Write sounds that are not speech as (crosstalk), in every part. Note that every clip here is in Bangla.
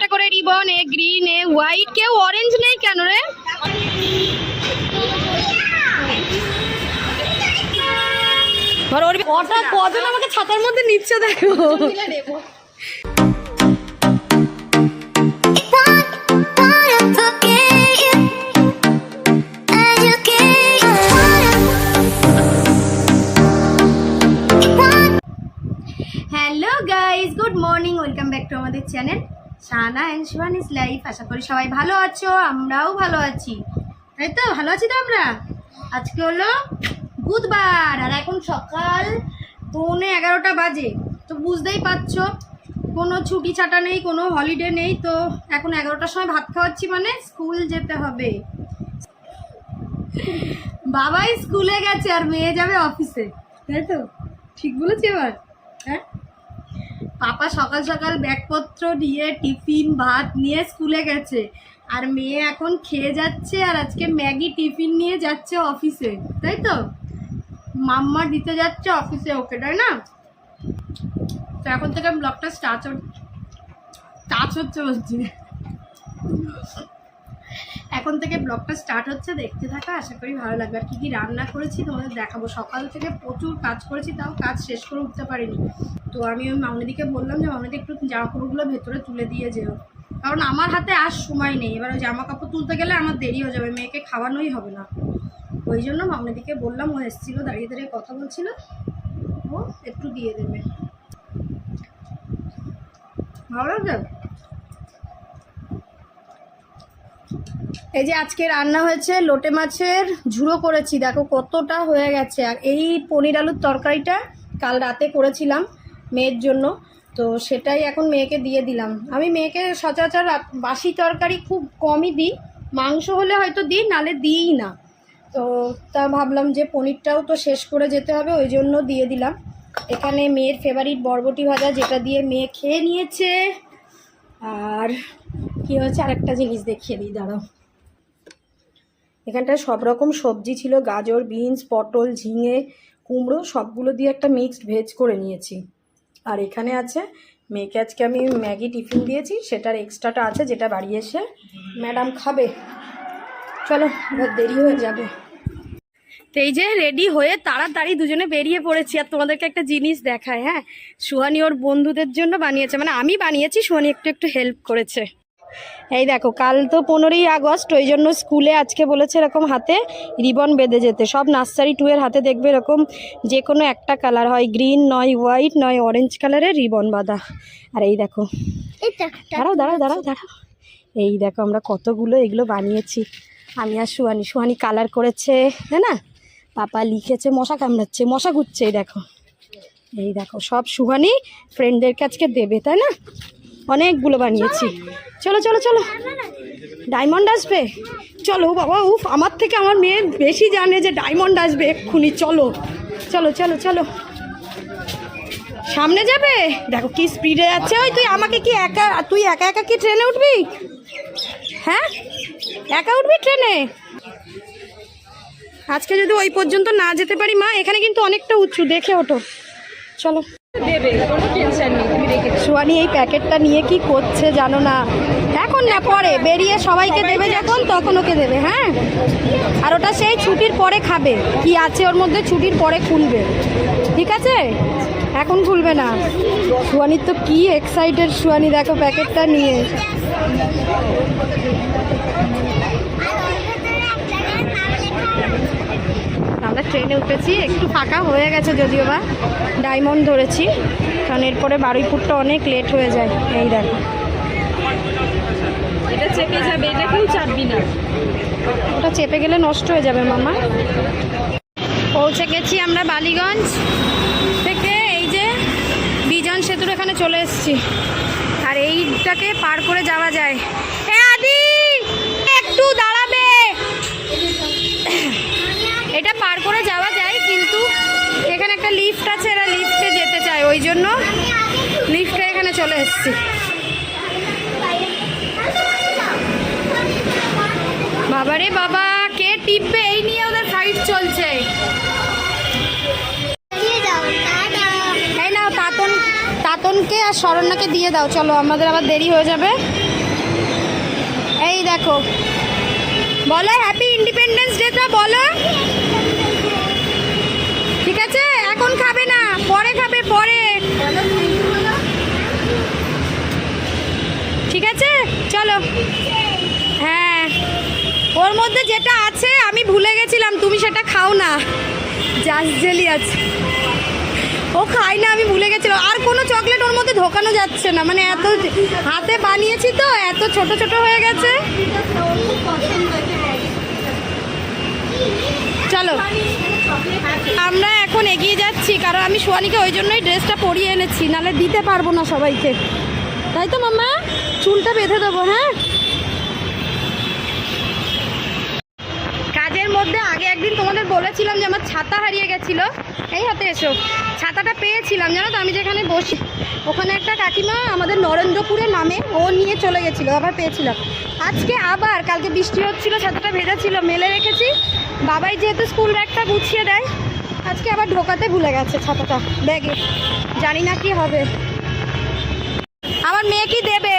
একটা করে ribbon, a green, a white, কেউ অরেঞ্জ নেই কেন রে? কজন আমাকে ছাতার মধ্যে নিচ্ছে দেখো? Hello guys good morning welcome back to আমাদের channel Shana and Sohan is life আশা করি সবাই ভালো আছো, আমরাও ভালো আছি। তাই তো? ভালো আছি তো আমরা আজকে হলো বুধবার, আর এখন সকাল পৌনে এগারোটা বাজে। তো বুঝতেই পারছ, কোনো ছুটি ছাটা নেই, কোনো হলিডে নেই, তো এখন এগারোটার সময় ভাত খাওয়াচ্ছি মানে স্কুল যেতে হবে। বাবাই স্কুলে গেছে আর মেয়ে যাবে অফিসে তাই তো? ঠিক বলেছি এবার? হ্যাঁ? পাপা সকাল সকাল ব্যাগপত্র নিয়ে, টিফিন, ভাত নিয়ে স্কুলে গেছে। আর মেয়ে এখন খেয়ে যাচ্ছে আর আজকে ম্যাগি টিফিন নিয়ে যাচ্ছে অফিসে, তাই তো? মাম্মা দিতে যাচ্ছে অফিসে ওকে, তাই না? তো এখন থেকে ব্লগটা স্টার্ট টাচ হচ্ছে বলছি। এখন থেকে ব্লগটা স্টার্ট হচ্ছে, দেখতে থাকা, আশা করি ভালো লাগবে। আর কী কী রান্না করেছি তোমাদের দেখাবো। সকাল থেকে প্রচুর কাজ করেছি, তাও কাজ শেষ করে উঠতে পারিনি। তো আমি ওই মামনিদিকে বললাম যে মামনিদি একটু জামা কাপড়গুলো ভেতরে তুলে দিয়ে যেও। কারণ আমার হাতে আর সময় নেই। এবার ওই জামা কাপড় তুলতে গেলে আমার দেরি হয়ে যাবে, মেয়েকে খাওয়ানোই হবে না। ওই জন্য মামনিদিকে বললাম, ও এসেছিল, দাঁড়িয়ে দাঁড়িয়ে কথা বলছিল। ও একটু দিয়ে দেবে। ভালো লাগছে? এই যে আজকে রান্না হয়েছে লোটে মাছের ঝুড়ো করেছি, দেখো কতটা হয়ে গেছে। আর এই পনির আলুর তরকারিটা কাল রাতে করেছিলাম মেয়ের জন্য, তো সেটাই এখন মেয়েকে দিয়ে দিলাম। আমি মেয়েকে সচরাচর বাসি তরকারি খুব কমই দিই, মাংস হলে হয়তো দিই, নালে দিই না। তো তা ভাবলাম যে পনিরটাও তো শেষ করে যেতে হবে, ওই জন্য দিয়ে দিলাম। এখানে মেয়ের ফেভারিট বরবটি ভাজা, যেটা দিয়ে মেয়ে খেয়ে নিয়েছে। আর কি হচ্ছে আরেকটা জিনিস দেখিয়ে দিই, দাঁড়াও। এখানটায় সব রকম সবজি ছিল, গাজর, বিনস, পটল, ঝিঙে, কুমড়ো, সবগুলো দিয়ে একটা মিক্সড ভেজ করে নিয়েছি। আর এখানে আছে মেয়েকে আজকে আমি ম্যাগি টিফিন দিয়েছি, সেটার এক্সট্রাটা আছে যেটা বাড়ি এসে ম্যাডাম খাবে। চলো, এবার দেরি হয়ে যাবে। তো এই যে রেডি হয়ে তাড়াতাড়ি দুজনে বেরিয়ে পড়েছি, আর তোমাদেরকে একটা জিনিস দেখায় হ্যাঁ? সুহানি ওর বন্ধুদের জন্য বানিয়েছে মানে আমি বানিয়েছি, সুহানি একটু একটু হেল্প করেছে। এই দেখো কাল তো পনেরোই আগস্ট ওই জন্য স্কুলে আজকে বলেছে এরকম হাতে রিবন বেঁধে যেতে। সব নার্সারি টু এর হাতে দেখবে এরকম যে কোনো একটা কালার হয় গ্রিন নয় হোয়াইট নয় অরেঞ্জ কালারের রিবন বাঁধা। আর এই দেখো দাঁড়াও দাঁড়াও দাঁড়াও দাঁড়াও। এই দেখো আমরা কতগুলো এগুলো বানিয়েছি। আমি আর সুহানি সুহানি কালার করেছে তাই না? পাপা লিখেছে মশা কামড়াচ্ছে মশা ঘুরছে এই দেখো। এই দেখো সব সুহানি ফ্রেন্ডদেরকে আজকে দেবে তাই না? অনেকগুলো বানিয়েছি। চলো চলো চলো। ডায়মন্ড আসবে? চলো, বাবা, উফ, আমার থেকে আমার মেয়ে বেশি জানে যে ডায়মন্ড আসবে এক্ষুনি, চলো। চলো চলো চলো। সামনে যাবে? দেখো কি স্পিডে যাচ্ছে। ওই তুই আমাকে কি একা, তুই একা একা কি ট্রেনে উঠবি? হ্যাঁ? একা উঠবি ট্রেনে আজকে যদি ওই পর্যন্ত না যেতে পারি মা, এখানে কিন্তু অনেকটা উঁচু, দেখে ওঠো। চলো। দেবে কোনো টেনশন নেই তুমি রেখে সোয়ানি এই প্যাকেটটা নিয়ে কি করছে জানো না? এখন না পরে। বেরিয়ে সবাইকে দেবে যখন তখন ওকে দেবে হ্যাঁ? আর ওটা সেই ছুটির পরে খাবে। কি আছে ওর মধ্যে ছুটির পরে খুলবে। ঠিক আছে? এখন খুলবে না। সোয়ানির তো কি এক্সাইটেড সোয়ানি দেখো প্যাকেটটা নিয়ে। আমরা ট্রেনে উঠেছি একটু ফাঁকা হয়ে গেছে যদিও বা ডায়মন্ড ধরেছি কারণ এরপরে বারুইপুরটা অনেক লেট হয়ে যায় এই দেখো। এটা চেপে যাবে এটা কেউ চাপবি না। ওটা চেপে গেলে নষ্ট হয়ে যাবে মামা। পৌঁছে গেছি আমরা বালিগঞ্জ থেকে এই যে বিজন সেতুর এখানে চলে এসেছি। আর এইটাকে পার করে যাওয়া যায়। লিফট আছে, এরা লিফটে যেতে চায়, ওই জন্য লিফটে এখানে চলে এসেছি। বাবারে বাবা, কে টিপবে? এই নিয়ে ওদের ফাইট চলছে। এই তাতন, তাতনকে আর শরণ্যাকে দিয়ে দাও। চলো, আমাদের আবার দেরি হয়ে যাবে। এই দেখো। বলো হ্যাপি ইন্ডিপেন্ডেন্স ডেটা বলো ঠিক আছে এখন খাবে না পরে খাবে, পরে। ঠিক আছে? চলো। হ্যাঁ। ওর মধ্যে যেটা আছে, আমি ভুলে গেছিলাম, তুমি সেটা খাও না। জাস জেলি আছে। ও খাই না, আমি ভুলে গেছিলাম। আর কোনো চকলেট ওর মধ্যে ঢোকানো যাচ্ছে না। মানে এত হাতে বানিয়েছি তো, এত ছোট ছোট হয়ে গেছে। চলো। আমরা এখন এগিয়ে যাচ্ছি, কারণ আমি সোয়ানিকে ওই জন্যই ড্রেসটা পরিয়ে এনেছি, নাহলে দিতে পারব না সবাইকে। তাই তো মাম্মা? চুলটা বেঁধে দেবো হ্যাঁ কাজের মধ্যে আগে একদিন তোমাদের বলেছিলাম যে আমার ছাতা হারিয়ে গেছিল। এই হাতে এসো। ছাতাটা পেয়েছিলাম, জানো তো? আমি যেখানে বসি, ওখানে একটা কাকিমা আমাদের নরেন্দ্রপুরে নামে, ও নিয়ে চলে গেছিল, আবার পেয়েছিলাম। আজকে আবার, কালকে বৃষ্টি হচ্ছিল, ছাতাটা ভেজা ছিল মেলে রেখেছি। বাবাই যেহেতু স্কুল ব্যাগটা গুছিয়ে দেয়, আজকে আবার ঢোকাতে ভুলে গেছে ছাতাটা, ব্যাগে। জানি না কি হবে। আমার মেয়ে কি দেবে?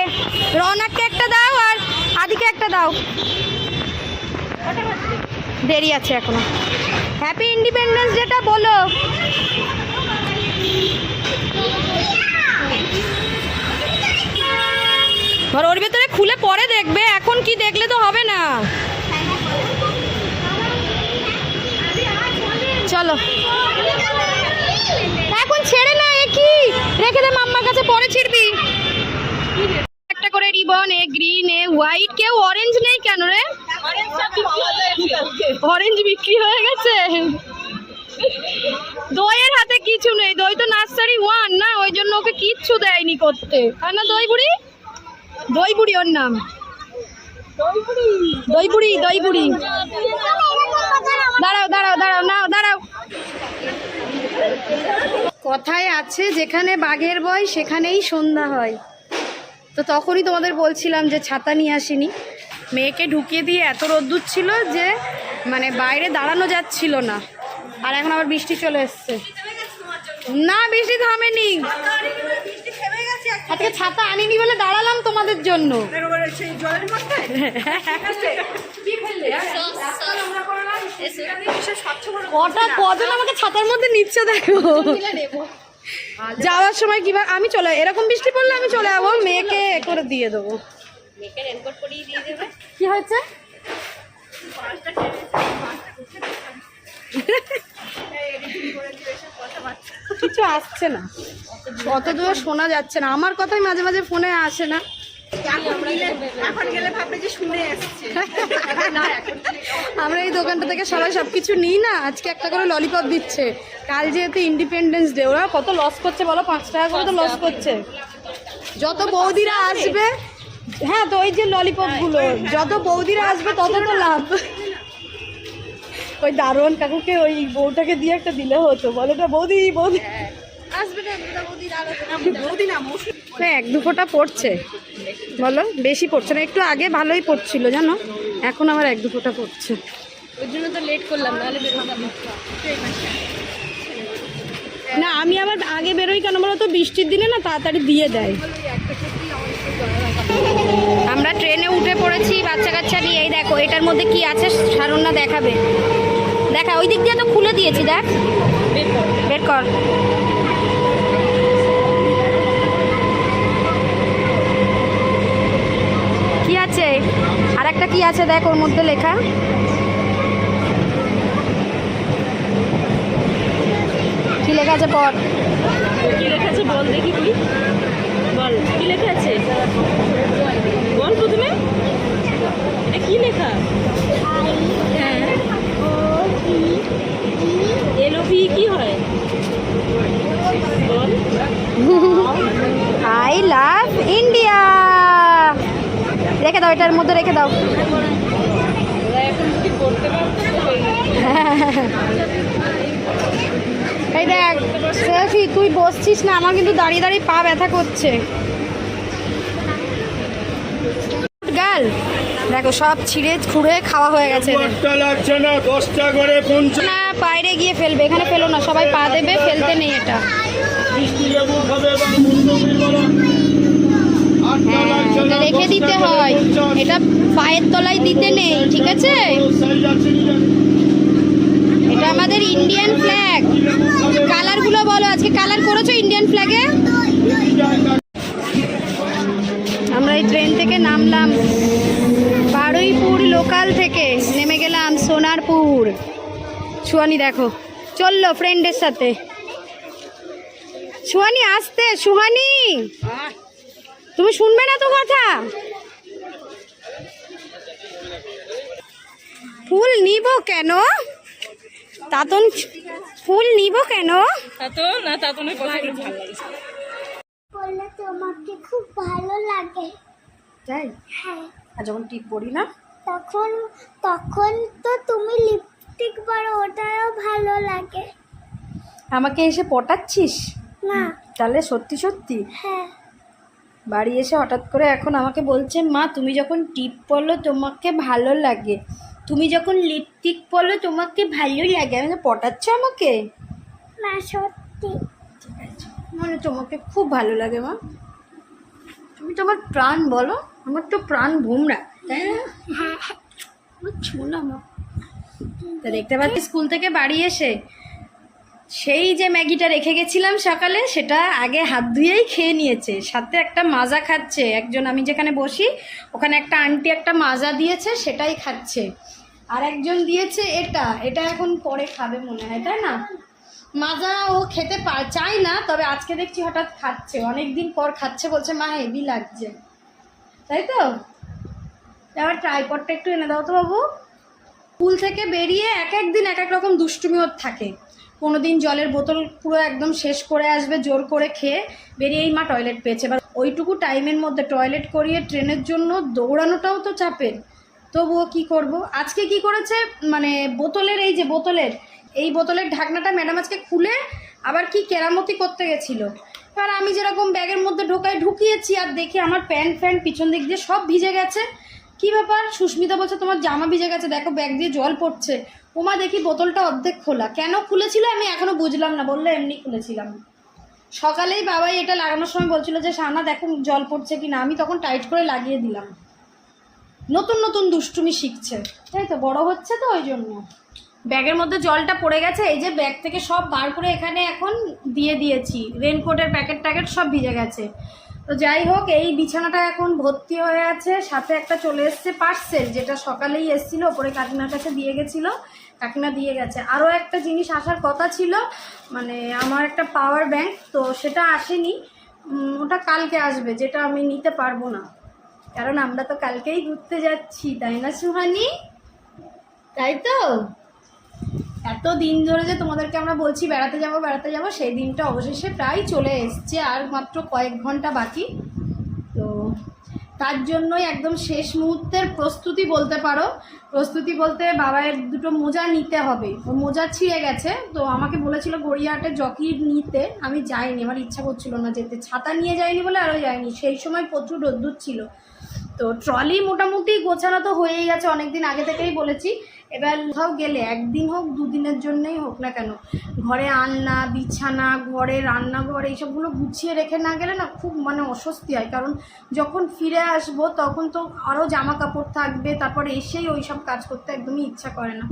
রনাককে একটা দাও আর আদিকে একটা দাও। দেরি আছে এখনও হ্যাপি ইন্ডিপেন্ডেন্স ডেটা বলো। ধর, ওর ভেতরে খুলে পরে দেখবে, এখন কি দেখলে তো হবে না। চলো। এখন ছেড়ে না, এ কি? রেখে দে মাম্মার কাছে, পরে ছিড়বি। একটা করে ribbon, a green, a white, কেউ অরেঞ্জ নেই কেন রে? অরেঞ্জ বিক্রি হয়ে গেছে? দইয়ের হাতে কিছু নেই, দই তো নার্সারি ওয়ান না, ওই জন্য ওকে কিচ্ছু দেয়নি করতে। তাই না দই বুড়ি দই বুড়ি ওর নাম। দই বুড়ি দই বুড়ি দাঁড়াও দাঁড়াও দাঁড়াও, নাও, দাঁড়াও। কথায় আছে, যেখানে বাঘের বয় সেখানেই সন্ধ্যা হয়। তো তখনই তোমাদের বলছিলাম যে ছাতা নিয়ে আসিনি। মেয়েকে ঢুকিয়ে দিয়ে এত রোদ্দুর ছিল যে মানে বাইরে দাঁড়ানো যাচ্ছিল না। আর এখন আবার বৃষ্টি চলে এসছে। না, বৃষ্টি থামেনি। আজকে ছাতা আনিনি বলে দাঁড়ালাম তোমাদের জন্য। কটা আমাকে ছাতার মধ্যে নিচ্ছে দেখো? যাওয়ার সময় কীভাবে আমি চলে এরকম বৃষ্টি পড়লে আমি চলে যাব, মেয়েকে করে দিয়ে দেবো। কি হয়েছে? কিছু আসছে না। অত দূরে শোনা যাচ্ছে না। আমার কথাই মাঝে মাঝে ফোনে আসে না। আমরা এই দোকানটা থেকে সবাই সবকিছু নিই না। আজকে একটা করে ললিপপ দিচ্ছে। কাল যেহেতু ইন্ডিপেন্ডেন্স ডে ওরা কত লস করছে বলো? পাঁচ টাকা করে তো লস করছে। যত বৌদিরা আসবে হ্যাঁ তো ওই যে ললিপপগুলো যত বৌদিরা আসবে তত তো লাভ। ওই দারোয়ান কাকুকে ওই বউটাকে দিয়ে একটা দিলে হতো। বলে তো বৌদি বৌদি। আসবে না বৌদি না এক দু ফোঁটা পড়ছে। বলো বেশি পড়ছে না। একটু আগে ভালোই পড়ছিল জানো? এখন আবার এক দু ফোঁটা পড়ছে। ওই জন্য তো লেট করলাম না। না আমি আবার আগে বেরোই কেন বলো তো বৃষ্টির দিনে না তাড়াতাড়ি দিয়ে দেয়। আমরা ট্রেনে উঠে পড়েছি বাচ্চা কাচ্চা নিয়ে। এই দেখো, এটার মধ্যে কি আছে সারণ্যা দেখাবে। দেখা, ওই দিক দিয়ে তো খুলে দিয়েছি, দেখ। বের কর। কি আছে? আর একটা কি আছে দেখ, ওর মধ্যে লেখা। কি লেখা আছে, পর। কি লেখা আছে? বল দেখি তুই। বল কি লেখা আছে? বল প্রথমে। এটা কি লেখা? হ্যাঁ। এলওভি কি হয়? বল। I love India. রেখে দাও এটার মধ্যে রেখে দাও। এখন যদি করতে পারতো তো যেত। (laughs) এই দেখ সেলফি তুই বসছিস না আমার কিন্তু দাঁড়িয়ে দাঁড়িয়ে পা ব্যথা করছে। গাল দেখো সব ছিঁড়ে খুঁড়ে খাওয়া হয়ে গেছে লাগছে না দশটা করে পঞ্চাশ। না বাইরে গিয়ে ফেলবে এখানে ফেলো না সবাই পা দেবে ফেলতে নেই এটা। হ্যাঁ, রেখে দিতে হয়। এটা পায়ের তলায় দিতে নেই ঠিক আছে? এটা আমাদের ইন্ডিয়ান ফ্ল্যাগ কালারগুলো বলো, আজকে কালার করেছ ইন্ডিয়ান ফ্ল্যাগে আমরা এই ট্রেন থেকে নামলাম বারুইপুর লোকাল থেকে। নেমে গেলাম সোনারপুর। সুহানি, দেখো, চলল ফ্রেন্ডের সাথে। সুহানি, আসতে, সুহানি! তুমি শুনবে না তো কথা? ফুল নিব কেন? তাতন ফুল নিব কেন? তাতো না তাতনের কথাগুলো ভালো লাগছে বললে তোমাকে খুব ভালো লাগে। তাই? হ্যাঁ। আর যখন টিপ পড়ি না? তখন তখন তো তুমি লিপস্টিক পরো ওটাও ভালো লাগে। আমাকে এসে পটাচ্ছিস? না। তাহলে সত্যি সত্যি? হ্যাঁ। বাড়ি এসে হঠাৎ করে এখন আমাকে বলছে মা তুমি যখন টিপ পড়ল তোমাকে ভালো লাগে। তুমি যখন লিপস্টিক পরো তোমাকে ভালো লাগে। আমি পটাচ্ছ আমাকে? না সত্যি। মানে তোমাকে খুব ভালো লাগে মা। তুমি তোমার প্রাণ বলো। আমার তো প্রাণ ভুমরা তাই না? হ্যাঁ আমার ছোলা মা। তাহলে দেখতে পাচ্ছি স্কুল থেকে বাড়ি এসে? সেই যে ম্যাগিটা রেখে গেছিলাম সকালে, সেটা আগে হাত ধুয়েই খেয়ে নিয়েছে। সাথে একটা মাজা খাচ্ছে। একজন, আমি যেখানে বসি, ওখানে একটা আন্টি একটা মাজা দিয়েছে, সেটাই খাচ্ছে। আর একজন দিয়েছে এটা। এটা এখন পরে খাবে মনে হয়, তাই না? মাজা ও খেতে চায় না, তবে আজকে দেখছি হঠাৎ খাচ্ছে। অনেক দিন পর খাচ্ছে বলছে, মা, হেভি লাগছে। তাই তো? এবার ট্রাইপডটা একটু এনে দাও তো বাবু। স্কুল থেকে বেরিয়ে এক এক দিন এক এক রকম দুষ্টুমি ওর থাকে। কোনো দিন জলের বোতল পুরো একদম শেষ করে আসবে, জোর করে খেয়ে বেরিয়েই মা টয়লেট পেয়েছে। এবার ওইটুকু টাইমের মধ্যে টয়লেট করিয়ে ট্রেনের জন্য দৌড়ানোটাও তো চাপের। তবুও কি করব? আজকে কি করেছে? মানে বোতলের এই যে বোতলের, এই বোতলের ঢাকনাটা ম্যাডাম আজকে খুলে আবার কি কেরামতি করতে গেছিল। এবার আমি যেরকম ব্যাগের মধ্যে ঢোকায় ঢুকিয়েছি আর দেখি আমার প্যান্ট ফ্যান্ট পিছন দিক দিয়ে সব ভিজে গেছে। কি ব্যাপার? সুস্মিতা বলছে, তোমার জামা ভিজে গেছে, দেখো ব্যাগ দিয়ে জল পড়ছে। ওমা, দেখি বোতলটা অর্ধেক খোলা। কেন খুলেছিল আমি এখনও বুঝলাম না, বললে এমনি খুলেছিলাম। সকালেই বাবাই এটা লাগানোর সময় বলছিল যে সানা দেখো জল পড়ছে কি না আমি তখন টাইট করে লাগিয়ে দিলাম। নতুন নতুন দুষ্টুমি শিখছে। তাই তো, বড় হচ্ছে তো ওই জন্য। ব্যাগের মধ্যে জলটা পড়ে গেছে, এই যে ব্যাগ থেকে সব বার করে এখানে এখন দিয়ে দিয়েছি। রেনকোটের প্যাকেট ট্যাকেট সব ভিজে গেছে। তো যাই হোক, এই বিছানাটা এখন ভর্তি হয়ে আছে। সাথে একটা চলে এসছে পার্সেল, যেটা সকালেই এসেছিল, ওপরে কাকিমার কাছে দিয়ে গেছিল। কাকিমা দিয়ে গেছে। আরও একটা জিনিস আসার কথা ছিল মানে আমার একটা পাওয়ার ব্যাংক তো সেটা আসেনি। ওটা কালকে আসবে, যেটা আমি নিতে পারব না। কারণ আমরা তো কালকেই ঘুরতে যাচ্ছি, তাই না সুহানি? তাই তো? এত দিন ধরে যে তোমাদেরকে আমরা বলছি, বেড়াতে যাব বেড়াতে যাব, সেই দিনটা অবশেষে প্রায় চলে এসছে, আর মাত্র কয়েক ঘণ্টা বাকি। তার জন্যই একদম শেষ মুহূর্তের প্রস্তুতি বলতে পারো। প্রস্তুতি বলতে বাবায়ের দুটো মোজা নিতে হবে। মোজা ছিঁড়ে গেছে, তো আমাকে বলেছিল গড়িয়াহাটে জকি নিতে। আমি যাইনি, আমার ইচ্ছা করছিল না যেতে। ছাতা নিয়ে যাইনি বলে আরও যাইনি। সেই সময় প্রচুর রোদ্দুর ছিল। তো ট্রলি মোটামুটি গোছানো তো হয়েই গেছে, অনেকদিন আগে থেকেই বলেছি। এবার কোথাও গেলে, একদিন হোক, দুদিনের জন্যই হোক না কেন, ঘরে আলনা, বিছানা, ঘরে রান্নাঘর, এইসবগুলো গুছিয়ে রেখে না গেলে না খুব মানে অস্বস্তি হয়। কারণ যখন ফিরে আসব, তখন তো আরও জামা কাপড় থাকবে, তারপর এসেই ওই সব কাজ করতে একদমই ইচ্ছা করে না।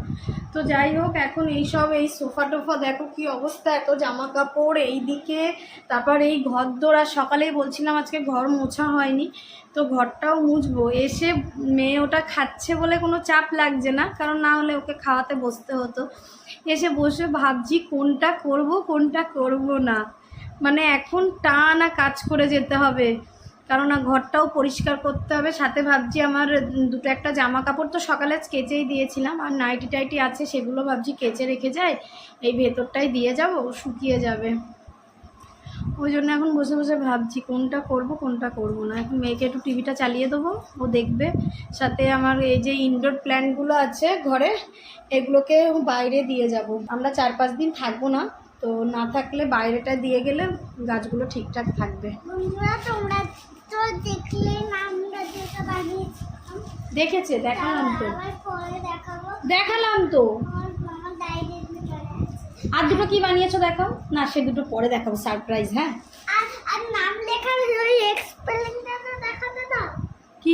তো যাই হোক, এখন এইসব, এই সোফা টোফা দেখো কি অবস্থা, এত জামা কাপড় এই দিকে তারপর এই ঘর দোড়া সকালেই বলছিলাম আজকে ঘর মোছা হয়নি। তো ঘরটাও মুছবো। এসে মেয়ে ওটা খাচ্ছে বলে কোনো চাপ লাগছে না, কারণ না হলে ওকে খাওয়াতে বসতে হতো। এসে বসে ভাবছি কোনটা করব কোনটা করব না। মানে এখন টানা কাজ করে যেতে হবে। কারণ ঘরটাও পরিষ্কার করতে হবে। সাথে ভাবছি আমার দুটো একটা জামা কাপড় তো সকালে কেচেই দিয়েছিলাম, আর নাইটি টাইটি আছে সেগুলো ভাবছি কেচে রেখে যায় এই ভেতরটাই দিয়ে যাব, শুকিয়ে যাবে। ওই জন্য এখন বসে বসে ভাবছি কোনটা করব কোনটা করব না। এখন মেয়েকে একটু টিভিটা চালিয়ে দেবো ও দেখবে। সাথে আমার এই যে ইনডোর প্ল্যান্টগুলো আছে ঘরে এগুলোকে বাইরে দিয়ে যাব। আমরা চার পাঁচ দিন থাকব না তো না থাকলে বাইরেটা দিয়ে গেলে গাছগুলো ঠিকঠাক থাকবে। তোমরা তো দেখলে আমরা দেখেছে। দেখালাম তো। দেখালাম তো। আর দুটো কি বানিয়েছো দেখাও না সে দুটো পরে দেখাবো সারপ্রাইজ হ্যাঁ? আর আর নাম লেখার ওই এক্সপেলিংটা দেখাতে দাও। কি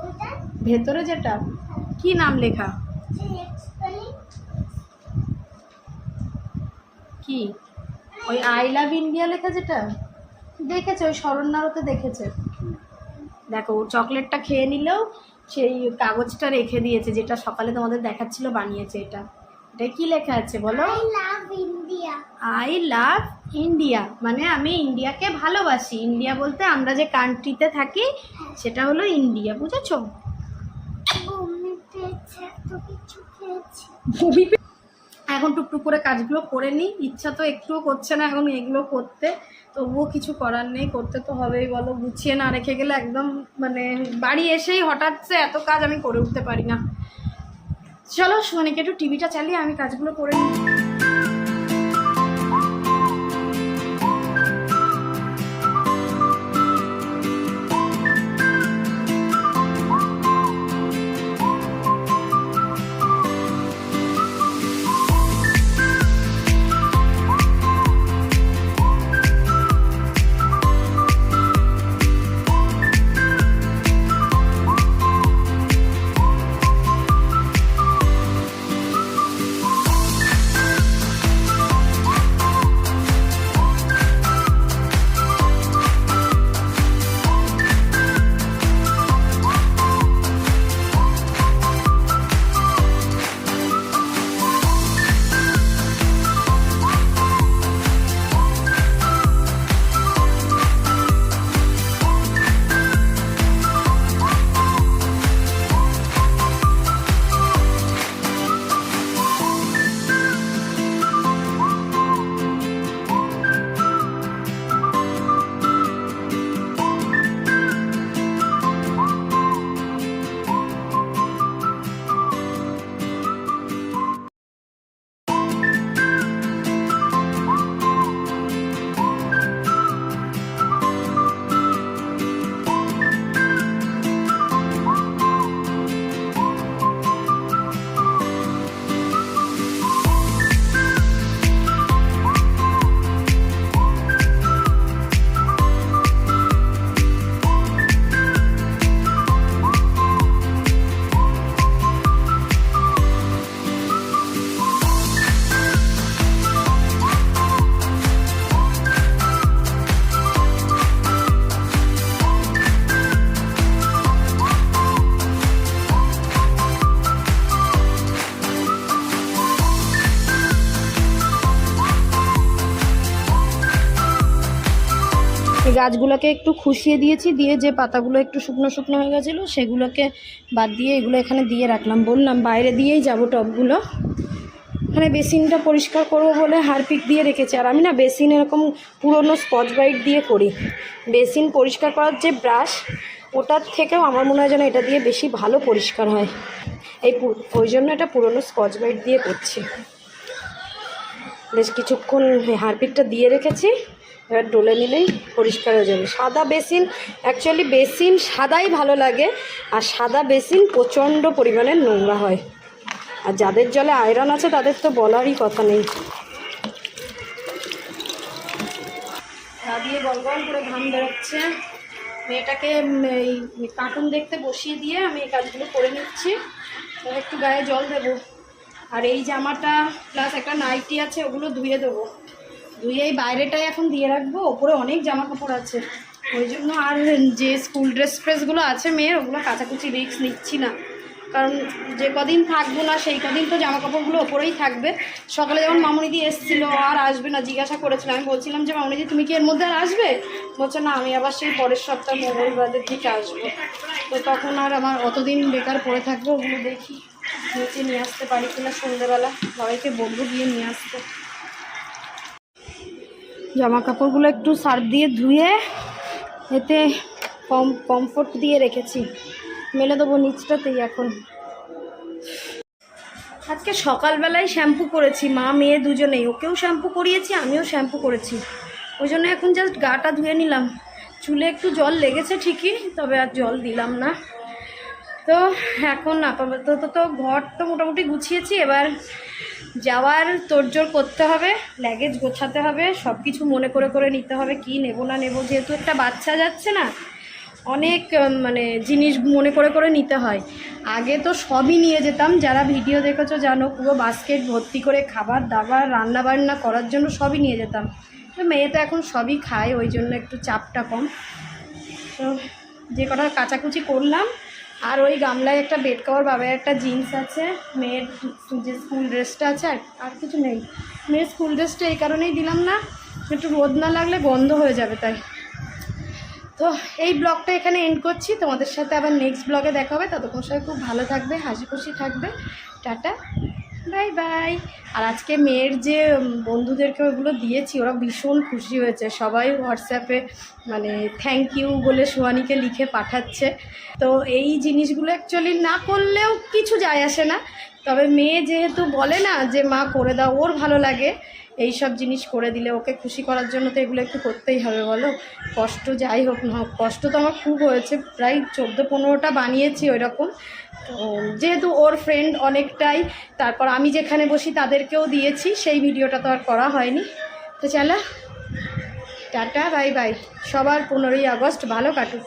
ওটা? ভেতরে যেটা? কি নাম লেখা? কি? ওই আই লাভ ইন্ডিয়া লেখা যেটা? দেখেছে ওই শরণ্যারতে দেখেছে। দেখো ও চকলেটটা খেয়ে নিলেও সেই কাগজটা রেখে দিয়েছে যেটা সকালে তোমাদের দেখাচ্ছিল বানিয়েছে এটা। এটা কি লেখা আছে বলো? I love India I love India মানে আমি ইন্ডিয়াকে ভালোবাসি। ইন্ডিয়া বলতে আমরা যে কান্ট্রিতে থাকি সেটা হলো ইন্ডিয়া বুঝেছ? এখন টুকটুক করে কাজগুলো করে নিই। ইচ্ছা তো একটুও করছে না এখন এগুলো করতে। তবুও কিছু করার নেই করতে তো হবেই বলো। গুছিয়ে না রেখে গেলে একদম মানে বাড়ি এসেই হঠাৎ এত কাজ আমি করে উঠতে পারি না। চলো সোনিকে একটু টিভিটা চালিয়ে আমি কাজগুলো করে নিই। গাছগুলোকে একটু খুশিয়ে দিয়েছি, দিয়ে যে পাতাগুলো একটু শুকনো শুকনো হয়ে গেছিল সেগুলোকে বাদ দিয়ে এগুলো এখানে দিয়ে রাখলাম। বললাম বাইরে দিয়েই যাব টবগুলো। এখানে বেসিনটা পরিষ্কার করব বলে হারপিক দিয়ে রেখেছি। আর আমি না বেসিন এরকম পুরনো স্কচ ব্রাইট দিয়ে করি। বেসিন পরিষ্কার করার যে ব্রাশ, ওটার থেকেও আমার মনে হয় যেন এটা দিয়ে বেশি ভালো পরিষ্কার হয়। এই ওই জন্য এটা পুরনো স্কচ ব্রাইট দিয়ে করছি। বেশ কিছুক্ষণ হারপিকটা দিয়ে রেখেছি। এবার ডলে নিলেই পরিষ্কার হয়ে যাবে। সাদা বেসিন অ্যাকচুয়ালি বেসিন সাদাই ভালো লাগে, আর সাদা বেসিন প্রচণ্ড পরিমাণে নোংরা হয়। আর যাদের জলে আয়রন আছে, তাদের তো বলারই কথা নেই। দিয়ে গল গল করে ঘাম বেরোচ্ছে। মেয়েটাকে এই কার্টুন দেখতে বসিয়ে দিয়ে আমি এই কাজগুলো করে নিচ্ছি। একটু গায়ে জল দেবো। আর এই জামাটা প্লাস একটা নাইটি আছে, ওগুলো ধুয়ে দেবো। ধুয়ে এই বাইরেটাই এখন দিয়ে রাখব, ওপরে অনেক জামা কাপড় আছে। ওই জন্য আর যে স্কুল ড্রেস ফ্রেসগুলো আছে মেয়ের, ওগুলো কাছাকুচি রিক্স নিচ্ছি না। কারণ যে কদিন থাকব না, সেই কদিন তো জামা কাপড়গুলো ওপরেই থাকবে। সকালে যেমন মামুনিদি এসেছিল, আর আসবে না, জিজ্ঞাসা করেছিল। আমি বলছিলাম যে, মামুনিদি, তুমি কি এর মধ্যে আর আসবে? বলছে, না, আমি আবার সেই পরের সপ্তাহ মঙ্গলবারের দিকে আসব। তো তখন আর আমার অতদিন বেকার পড়ে থাকবে, ওগুলো দেখি। নিচে নিয়ে আসতে পারি কিনা সন্ধ্যেবেলা, সবাইকে বলব গিয়ে নিয়ে আসতে। জামা কাপড়গুলো একটু সার্ফ দিয়ে ধুয়ে এতে কম কমফোর্ট দিয়ে রেখেছি। মেলে দেবো নিচটাতেই এখন। আজকে সকালবেলায় শ্যাম্পু করেছি, মা মেয়ে দুজনেই। ওকেও শ্যাম্পু করিয়েছি, আমিও শ্যাম্পু করেছি। ওই জন্য এখন জাস্ট গাটা ধুয়ে নিলাম। চুলে একটু জল লেগেছে ঠিকই, তবে আর জল দিলাম না। তো এখন আপাতত তো ঘর তো মোটামুটি গুছিয়েছি, এবার যাওয়ার তোড়জোড় করতে হবে লাগেজ গোছাতে হবে সব কিছু মনে করে করে নিতে হবে, কি নেব না নেব, যেহেতু একটা বাচ্চা যাচ্ছে না, অনেক মানে জিনিস মনে করে করে নিতে হয়। আগে তো সবই নিয়ে যেতাম, যারা ভিডিও দেখেছ জানো, পুরো বাস্কেট ভর্তি করে খাবার দাবার রান্না বান্না করার জন্য সবই নিয়ে যেতাম। তো মেয়ে তো এখন সবই খায়, ওই জন্য একটু চাপটা কম। তো যে কটা কাচাকুচি করলাম আর ওই গামলায় একটা বেড কভার বাবার একটা জিন্স আছে, মেয়ের যে স্কুল ড্রেসটা আছে, আর কিছু নেই। মেয়ের স্কুল ড্রেসটা এই কারণেই দিলাম না, একটু রোদ না লাগলে বন্ধ হয়ে যাবে তাই। তো এই ব্লগটা এখানে এন্ড করছি। তোমাদের সাথে আবার নেক্সট ব্লগে দেখা হবে। ততক্ষণ সবাই খুব ভালো থাকবে, হাসি খুশি থাকবে। টাটা। Bye bye. আর আজকে মেয়ের যে বন্ধুদেরকে ওগুলো দিয়েছি, ওরা ভীষণ খুশি হয়েছে। সবাই হোয়াটসঅ্যাপে মানে থ্যাংক ইউ বলে সোয়ানিকে লিখে পাঠাচ্ছে। তো এই জিনিসগুলো অ্যাকচুয়ালি না করলেও কিছু যায় আসে না। তবে মেয়ে যেহেতু বলে না যে, মা, করে দাও, ওর ভালো লাগে। এই সব জিনিস করে দিলে ওকে খুশি করার জন্য তো এগুলো একটু করতেই হবে, বলো? কষ্ট যাই হোক না হোক, কষ্ট তো আমার খুব হয়েছে, প্রায় চোদ্দ পনেরোটা বানিয়েছি ওই রকম তো যেহেতু ওর ফ্রেন্ড অনেকটাই, তারপর আমি যেখানে বসি তাদেরকেও দিয়েছি, সেই ভিডিওটা তো আর করা হয়নি। তো চলো, টাটা বাই বাই সবার পনেরোই আগস্ট ভালো কাটুক।